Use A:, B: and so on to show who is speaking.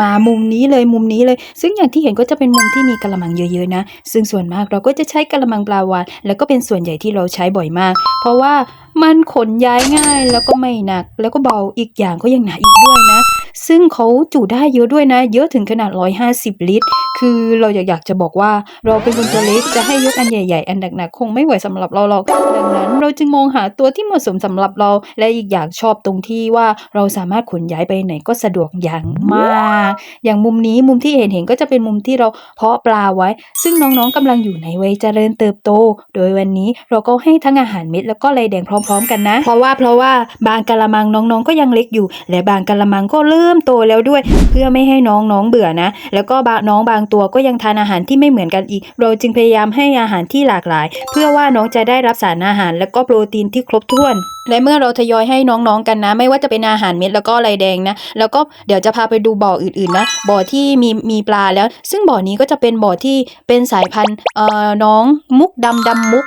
A: มามุมนี้เลยมุมนี้เลย ซึ่งอย่างที่เห็นก็จะเป็นมุมที่มีกระมังเยอะๆนะ ซึ่งส่วนมากเราก็จะใช้กระมังปลาวานแล้วก็เป็นส่วนใหญ่ที่เราใช้บ่อยมาก เพราะว่ามันขนย้ายง่ายแล้วก็ไม่หนัก แล้วก็เบาอีกอย่างก็ยังหนาอีกด้วยนะ ซึ่งเขาจุได้เยอะด้วยนะ เยอะถึงขนาด 150 ลิตร คือเราอยากอยากจะบอกว่า เราเป็นคนตัวเล็กจะให้ยกอันใหญ่ๆ อันหนักๆ คงไม่ไหวสำหรับเราหรอกดังนั้น เราจึงมองหาตัวที่เหมาะสมสำหรับเรา และอีกอย่างชอบตรงที่ว่าเราสามารถขนย้ายไปไหนก็สะดวกอย่างมาก อย่างมุมนี้มุมที่เห็นเห็นก็จะเป็นมุมที่เราเพาะปลาไว้ ซึ่งน้องๆกำลังอยู่ในวัยเจริญเติบโต โดยวันนี้เราก็ให้ทั้งอาหารเม็ดแล้วก็ไรแดงพร้อม ๆ กันนะ เพราะว่าเพราะว่าบางกะละมังน้องๆ ก็ยังเล็กอยู่ และบางกะละมังก็เริ่มโตแล้วด้วย เพื่อไม่ให้น้องๆเบื่อนะ แล้วก็บางน้องบางตัวก็ยังทานอาหารที่ไม่เหมือนกันอีก เราจึงพยายามให้อาหารที่หลากหลาย เพื่อว่าน้องจะได้รับสารอาหาร และก็โปรตีนที่ครบถ้วน และเมื่อเราทยอยให้น้องๆกันนะ ไม่ว่าจะเป็นอาหารเม็ดแล้วก็ไรแดงนะ แล้วก็เดี๋ยวจะพาไปดูบ่ออื่นๆนะบ่อที่มีมีปลาแล้ว ซึ่งบ่อนี้ก็จะเป็นบ่อที่เป็นสายพันธุ์เอ่อน้องมุกดำดำมุก